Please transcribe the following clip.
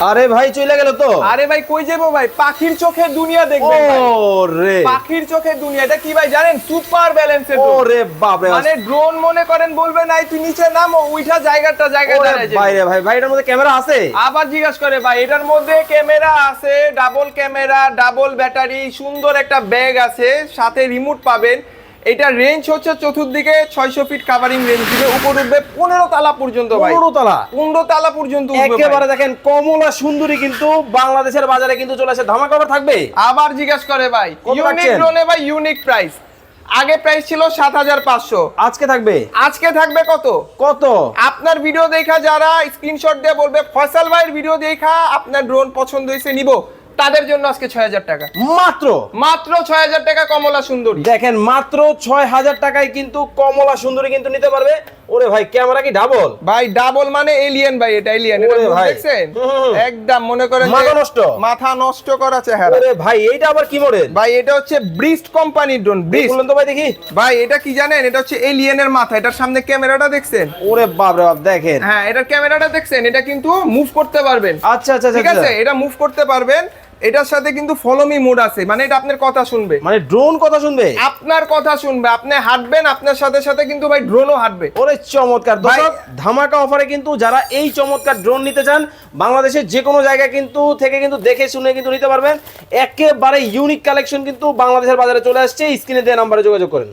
আরে ভাই চলে গেল তো। আরে ভাই কই যাব ভাই? পাখির চোখের দুনিয়া দেখবেন ভাই। ও রে পাখির চোখের দুনিয়া এটা কি ভাই জানেন? সুপার ব্যালেন্সের ও রে বাপ রে মানে ড্রোন মনে করেন বলবে নাই তুই নিচে নামো উইঠা জায়গাটা জায়গায় ওরে দাঁড়ায়। ভাই রে ভাই ভাই এটার মধ্যে ক্যামেরা আছে? আবার জিজ্ঞাসা করে ভাই এটার মধ্যে ক্যামেরা আছে ডাবল ক্যামেরা ডাবল ব্যাটারি সুন্দর একটা ব্যাগ আছে সাথে রিমোট পাবেন। এটা রেঞ্জ হচ্ছে চতুর্দিকে ছয়শো ফিট কাভারিং রেঞ্জ দিবে উপর উঠবে পনেরো তালা পর্যন্ত পনেরো তলা? পনেরো তালা পর্যন্ত একেবারে দেখেন কমলা সুন্দরী কিন্তু বাংলাদেশের বাজারে কিন্তু চলে আসে। ধামা কভার থাকবে? আবার জিজ্ঞাসা করে ভাই ইউনিক? ড্রোনে ভাই ইউনিক প্রাইস আগে প্রাইস ছিল সাত হাজার পাঁচশো। আজকে থাকবে? আজকে থাকবে কত? কত? আপনার ভিডিও দেখা যারা স্ক্রিনশট দিয়ে বলবে ফয়সাল ভাইয়ের ভিডিও দেখা আপনার ড্রোন পছন্দ হয়েছে নিব। তাদের জন্য আজকে ছয় হাজার টাকা। মাত্র? মাত্র ছয় হাজার টাকা কমলা সুন্দরী। দেখেন মাত্র ছয় হাজার টাকায় কিন্তু কমলা সুন্দরী কিন্তু নিতে পারবে। ওরে ভাই ক্যামেরা কি ডাবল ভাই ডাবল মানে এলিয়েন ভাই এটা এলিয়েন দেখছেন। একদম মনে করেন মাথা নষ্ট। মাথা নষ্ট করা চেহারা। ওরে ভাই এইটা আবার কি মডেল ভাই এটা হচ্ছে ব্রিস্ট কোম্পানির ড্রোন ব্রিস্ট বলুন তো ভাই দেখি। ভাই এটা কি জানেন? এটা হচ্ছে এলিয়েনের মাথা এটার সামনে ক্যামেরাটা দেখছেন? ওরে বাপ রে বাপ দেখেন। হ্যাঁ এটার ক্যামেরাটা দেখছেন এটা কিন্তু মুভ করতে পারবেন। আচ্ছা আচ্ছা ঠিক আচ্ছা। আছে এটা মুভ করতে পারবেন। এটার সাথে কিন্তু ফলো মি মোড আছে। মানে এটা আপনার কথা শুনবে। মানে ড্রোন কথা শুনবে? আপনার কথা শুনবে। আপনি হাঁটবেন আপনার সাথে সাথে কিন্তু ভাই ড্রোনও হাঁটবে। ওরে চমৎকার। দর্শক ধামাকা অফারে কিন্তু যারা এই চমৎকার ড্রোন নিতে চান বাংলাদেশের যে কোনো জায়গায় কিন্তু থেকে কিন্তু দেখে শুনে কিন্তু নিতে পারবেন। একেবারে ইউনিক কালেকশন কিন্তু বাংলাদেশের বাজারে চলে আসছে। স্ক্রিনে দেওয়া নাম্বারে যোগাযোগ করেন।